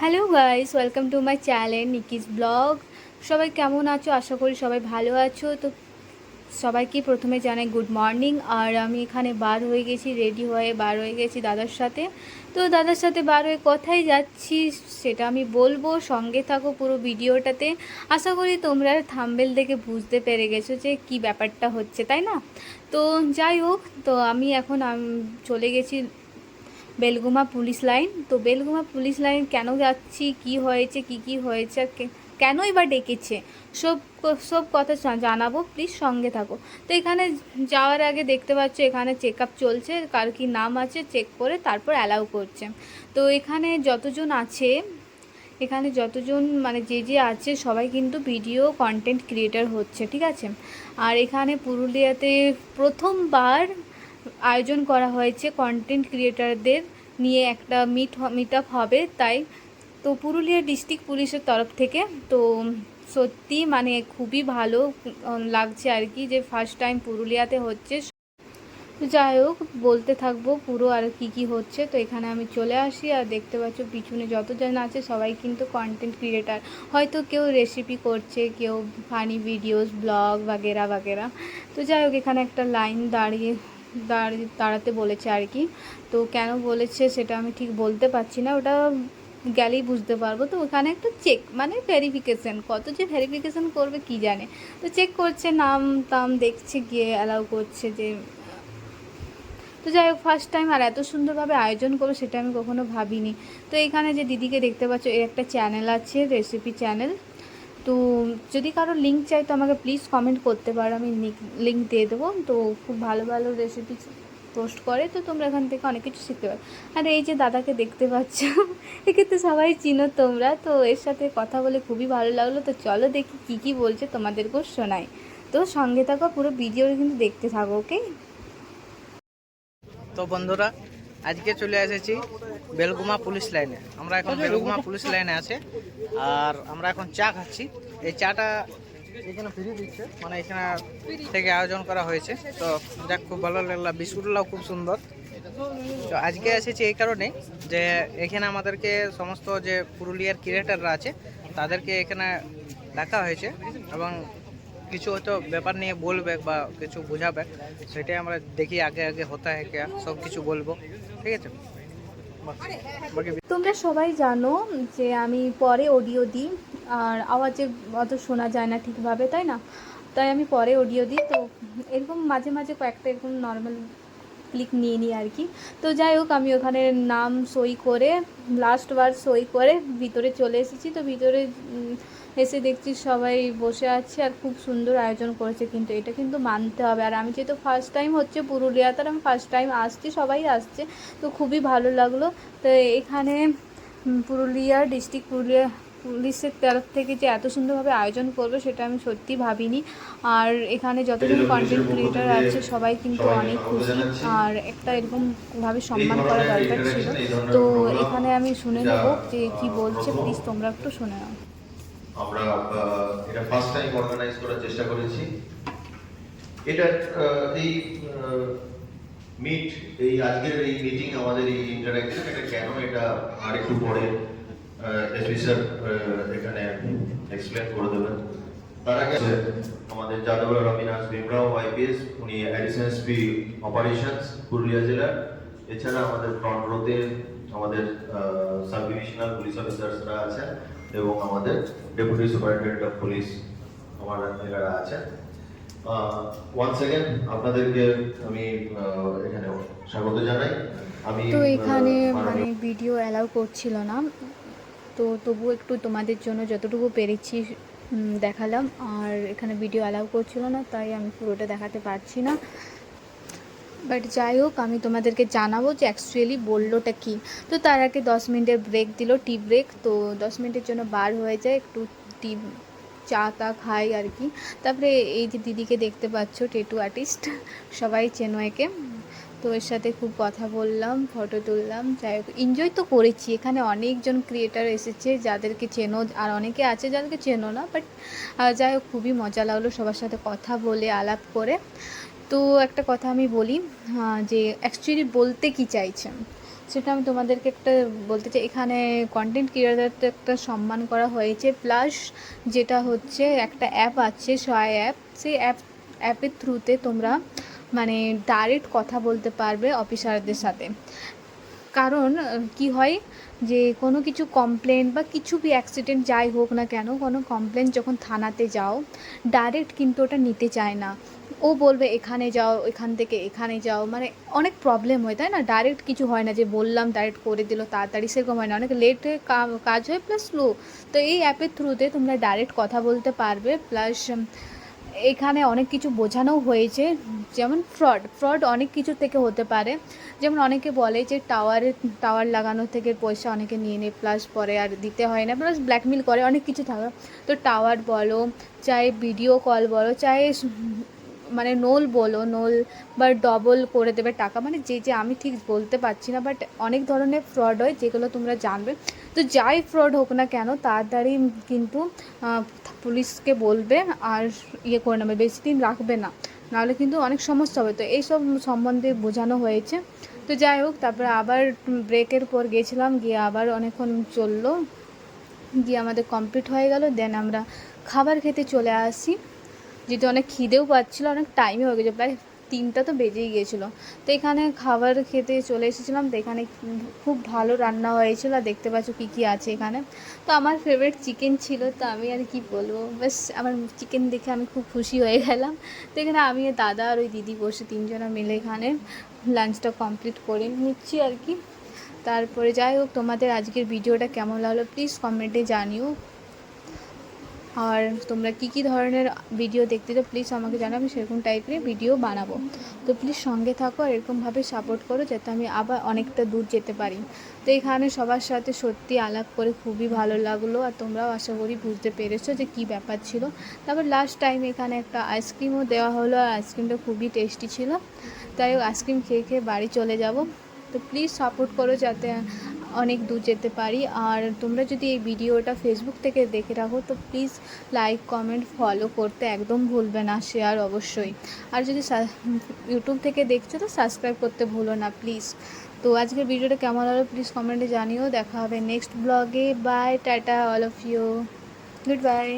Hello guys welcome to my channel Nikki's blog সবাই কেমন আছো? আশা করি সবাই ভালো আছো। তো সবাইকে প্রথমে জানাই গুড মর্নিং আর আমি এখানে বার হয়ে গেছি রেডি হয়ে বার হয়ে গেছি দাদার সাথে। তো দাদার সাথে বার হয়ে কোথায় যাচ্ছি, সেটা আমি বলব। সঙ্গে থাকো পুরো ভিডিওটাতে। আশা করি তোমরা থাম্বেল দেখে বুঝতে পেরে গেছো যে কি ব্যাপারটা হচ্ছে, তাই না? তো যাই হোক, তো আমি এখন চলে গেছি বেলগুমা পুলিশ লাইন। তো বেলগুমা পুলিশ লাইন কেন যাচ্ছি, কি হয়েছে, কি কি হয়েছে কেনই বা ডেকেছে? সব সব কথা জানাব প্লিজ সঙ্গে থাকো। তো এখানে যাওয়ার আগে দেখতে পাচ্ছ এখানে চেক আপ চলছে, কার কি নাম আছে চেক করে তারপর অ্যালাউ করছে। তো এখানে যতজন আছে, এখানে যতজন মানে যে যে আছে, সবাই কিন্তু ভিডিও কন্টেন্ট ক্রিয়েটার হচ্ছে, ঠিক আছে? আর এখানে পুরুলিয়াতে প্রথমবার আয়োজন করা হয়েছে কন্টেন্ট ক্রিয়েটারদের নিয়ে একটা মিট মিট আপ হবে, তাই তো পুরুলিয়া ডিস্ট্রিক্ট পুলিশের তরফ থেকে, তো সত্যি মানে খুবই ভালো লাগছে আর কি যে ফার্স্ট টাইম পুরুলিয়াতে হচ্ছে। যাই হোক, বলতে থাকব পুরো আর কি কি হচ্ছে, তো এখানে আমি চলে আসি আর দেখতে পাচ্ছ পিছনে যতজন আছে সবাই কিন্তু কন্টেন্ট ক্রিয়েটার হয়তো কেউ রেসিপি করছে, কেউ ফানি ভিডিওস ব্লগ বাগেরা বাগেরা। তো যাই হোক, এখানে একটা লাইন দাঁড়িয়ে দাঁড়াতে বলেছে আর কি। তো কেন বলেছে সেটা আমি ঠিক বলতে পারছি না। ওটা গেলেই বুঝতে পারব। তো ওখানে একটা চেক মানে ভেরিফিকেশন কত যে ভেরিফিকেশন করবে কি জানে। তো চেক করছে, নাম টাম দেখছে, গিয়ে অ্যালাউ করছে যে তো যাই হোক ফার্স্ট টাইম আর এত সুন্দরভাবে আয়োজন করব সেটা আমি কখনো ভাবিনি। তো এখানে যে দিদিকে দেখতে পাচ্ছ, এর একটা চ্যানেল আছে রেসিপি চ্যানেল তো যদি কারও লিঙ্ক চাই তো আমাকে প্লিজ কমেন্ট করতে পারো। আমি লিঙ্ক দিয়ে দেবো। তো খুব ভালো ভালো রেসিপি পোস্ট করে। তো তোমরা এখান থেকে অনেক কিছু শিখতে পারো। আর এই যে দাদাকে দেখতে পাচ্ছ, একে তো সবাই চিনো তোমরা। তো এর সাথে কথা বলে খুবই ভালো লাগল। তো চলো দেখি কী কী বলছে তোমাদেরকেও শোনাই। তো সঙ্গে থাকো, পুরো ভিডিও কিন্তু দেখতে থাকো ওকে তো বন্ধুরা আজকে চলে এসেছি বেলগুমা পুলিশ লাইনে। আমরা এখন বেলগুমা পুলিশ লাইনে আছে আর আমরা এখন চা খাচ্ছি। এই চাটা এখানে ফ্রি দিচ্ছে মানে এখানে থেকে আয়োজন করা হয়েছে। তো যাক, খুব ভালো লাগল। বিস্কুটগুলোও খুব সুন্দর। তো আজকে এসেছি এই কারণে যে এখানে আমাদেরকে সমস্ত যে পুরুলিয়ার ক্রিয়েটাররা আছে, তাদেরকে এখানে ডাকা হয়েছে এবং কিছু হয়তো ব্যাপার নিয়ে বলবে বা কিছু বোঝাবে, সেটাই আমরা দেখি আগে আগে হতা হয় কে, সব কিছু বলব, ঠিক আছে? তোমরা সবাই জানো যে আমি পরে অডিও দিই, আর আওয়াজে অত শোনা যায় না ঠিকভাবে, তাই না? তাই আমি পরে অডিও দিই, তো এরকম মাঝে মাঝে কয়েকটা এরকম নর্মাল ক্লিক নিয়ে নিই আর কি। তো যাই হোক, আমি ওখানে নাম সই করে লাস্ট বার সই করে ভিতরে চলে এসেছি, তো ভিতরে এসে দেখছি সবাই বসে আছে আর খুব সুন্দর আয়োজন করেছে কিন্তু এটা কিন্তু মানতে হবে। আর আমি যেহেতু ফার্স্ট টাইম হচ্ছে পুরুলিয়াতে আর আমি ফার্স্ট টাইম আসছি সবাই আসছে তো খুবই ভালো লাগল। তো এখানে পুরুলিয়া ডিস্ট্রিক্ট পুরুলিয়া পুলিশের তরফ থেকে যে এত সুন্দরভাবে আয়োজন করবে সেটা আমি সত্যি ভাবিনি। আর এখানে যতজন কন্টেন্ট ক্রিয়েটার আছে সবাই কিন্তু অনেক খুশি। আর একটা এরকম ভাবে সম্মান করা দরকার ছিল। তো এখানে আমি শুনে নেব যে কি বলছে প্লিজ তোমরা একটু শুনে নাও। আমরা এটা ফার্স্ট টাইম অর্গানাইজ করার চেষ্টা করেছি। এটা এই মিট এই আজকের এই মিটিং আমাদের এই ইন্টারাকশন এটা কেন এটা আরেকটু পরে এসপি স্যার এখানে এক্সপ্লেন করে দেবেন। তার আগে আমাদের যাদবরা রবিনাথ ভীমরাও আইপিএস উনি অ্যাডিশনাল এসপি অপারেশনস পুরুলিয়া জেলার এছাড়া আমাদের ফ্রন্ট রোতে আমাদের সাব ডিভিশনাল পুলিশ অফিসার্সরা আছেন। এবং আমাদের ডেপুটি সুপারিনটেন্ডেন্ট অফ পুলিশ আমার এনারা আছেন ওয়ান্স অ্যাগেন আপনাদেরকে আমি এখানে স্বাগত জানাই। আমি তো এখানে মানে ভিডিও অ্যালাউ করছিল না। তো তবু একটু তোমাদের জন্য যতটুকু পেরেছি দেখালাম। আর এখানে ভিডিও অ্যালাউ করছিল না তাই আমি পুরোটা দেখাতে পারছি না। বাট যাই হোক, আমি তোমাদেরকে জানাব যে অ্যাকচুয়ালি বললোটা কি। তো তার আগে দশ মিনিটের ব্রেক দিল টি ব্রেক তো দশ মিনিটের জন্য বার হয়ে যায়, একটু টি চা তা খাই আর কি তারপরে এই যে দিদিকে দেখতে পাচ্ছ টেটু আর্টিস্ট সবাই চেনো একে তো এর সাথে খুব কথা বললাম ফটো তুললাম, যাই হোক এনজয় তো করেছি। এখানে অনেকজন ক্রিয়েটার এসেছে যাদেরকে চেনো, আর অনেকে আছে যাদেরকে চেনো না বাট যাই হোক, খুবই মজা লাগল সবার সাথে কথা বলে, আলাপ করে। তো একটা কথা আমি বলি যে অ্যাকচুয়ালি বলতে কি চাইছেন? সেটা আমি তোমাদেরকে একটা বলতে চাই, এখানে কন্টেন্ট ক্রিয়েটারদের একটা সম্মান করা হয়েছে প্লাস যেটা হচ্ছে একটা অ্যাপ আছে সহায় অ্যাপ সেই অ্যাপ অ্যাপের থ্রুতে তোমরা মানে ডাইরেক্ট কথা বলতে পারবে অফিসারদের সাথে। কারণ, কি হয় যে কোনো কিছু কমপ্লেন বা কিছু বি অ্যাক্সিডেন্ট যাই হোক না কেন, কোনো কমপ্লেন যখন থানাতে যাও ডাইরেক্ট কিন্তু ওটা নিতে চায় না। ও বলবে, এখানে যাও, এখান থেকে এখানে যাও। মানে অনেক প্রবলেম হয়, তাই না? ডাইরেক্ট কিছু হয় না যে বললাম ডাইরেক্ট করে দিল, তাড়াতাড়ি সেরকম হয় না। অনেক লেটে কাজ হয় প্লাস স্লো তো এই অ্যাপের থ্রুতে তোমরা ডাইরেক্ট কথা বলতে পারবে প্লাস এখানে অনেক কিছু বোঝানো হয়েছে, যেমন ফ্রড ফ্রড অনেক কিছু থেকে হতে পারে। যেমন অনেকে বলে যে টাওয়ারে টাওয়ার লাগানো থেকে পয়সা অনেকে নিয়ে নেয় প্লাস পরে আর দিতে হয় না প্লাস ব্ল্যাকমেল করে, অনেক কিছু থাকে। তো টাওয়ার বলো চাहे ভিডিও কল বলো চাहे মানে নোল বলো, নোল বা ডবল করে দেবে টাকা মানে যে যে আমি ঠিক বলতে পারছি না বাট অনেক ধরনের ফ্রড হয় যেগুলো তোমরা জানবে। তো যাই ফ্রড হোক না কেন তাড়াতাড়ি কিন্তু পুলিশকে বলবে আর ইয়ে করে নেবে, বেশি দিন রাখবে না। নাহলে কিন্তু অনেক সমস্যা হবে। তো এইসব সম্বন্ধে বোঝানো হয়েছে। তো যাই হোক, তারপরে আবার ব্রেকের পর গেছিলাম, গিয়ে আবার অনেকক্ষণ চলল। গিয়ে আমাদের কমপ্লিট হয়ে গেল দেন আমরা খাবার খেতে চলে আসি। যেহেতু অনেক খিদেও পাচ্ছিলো, অনেক টাইমই হয়ে গেছে, প্রায় তিনটা তো বেজেই গিয়েছিল তো এখানে খাবার খেতে চলে এসেছিলাম, তো এখানে খুব ভালো রান্না হয়েছিল, আর দেখতে পাচ্ছ কী কী আছে এখানে। তো আমার ফেভারিট চিকেন ছিল, তো আমি আর কি বলব, ব্যাস আমার চিকেন দেখে আমি খুব খুশি হয়ে গেলাম। তো এখানে আমি দাদা আর ওই দিদি বসে তিনজনা মিলে এখানে লাঞ্চটা কমপ্লিট করে নিচ্ছি আর কি। তারপরে যাই হোক, তোমাদের আজকের ভিডিওটা কেমন লাগল প্লিজ কমেন্টে জানিও। আর তোমরা কী কী ধরনের ভিডিও দেখতে চাও প্লিজ আমাকে আমি সেরকম টাইপের ভিডিও বানাবো। তো প্লিজ সঙ্গে থাকো আর এরকমভাবে সাপোর্ট করো যাতে আমি আবার অনেকটা দূর যেতে পারি। তো এখানে সবার সাথে সত্যি আলাপ করে খুবই ভালো লাগল আর তোমরাও আশা করি বুঝতে পেরেছ যে কী ব্যাপার ছিল। তারপর লাস্ট টাইম এখানে একটা আইসক্রিমও দেওয়া হলো আর আইসক্রিমটা খুবই টেস্টি ছিল। তাই আইসক্রিম খেয়ে খেয়ে বাড়ি চলে যাব। তো প্লিজ সাপোর্ট করো যাতে অনেক দূর যেতে পারি। আর তোমরা যদি এই ভিডিওটা ফেসবুক থেকে দেখে রাখো, তো প্লিজ লাইক কমেন্ট ফলো করতে একদম ভুলবে না শেয়ার অবশ্যই। আর যদি ইউটিউব থেকে দেখছ, তো সাবস্ক্রাইব করতে ভুলো না প্লিজ তো আজকের ভিডিওটা কেমন হলো প্লিজ কমেন্টে জানিও। দেখা হবে নেক্সট ব্লগে bye tata all of you good bye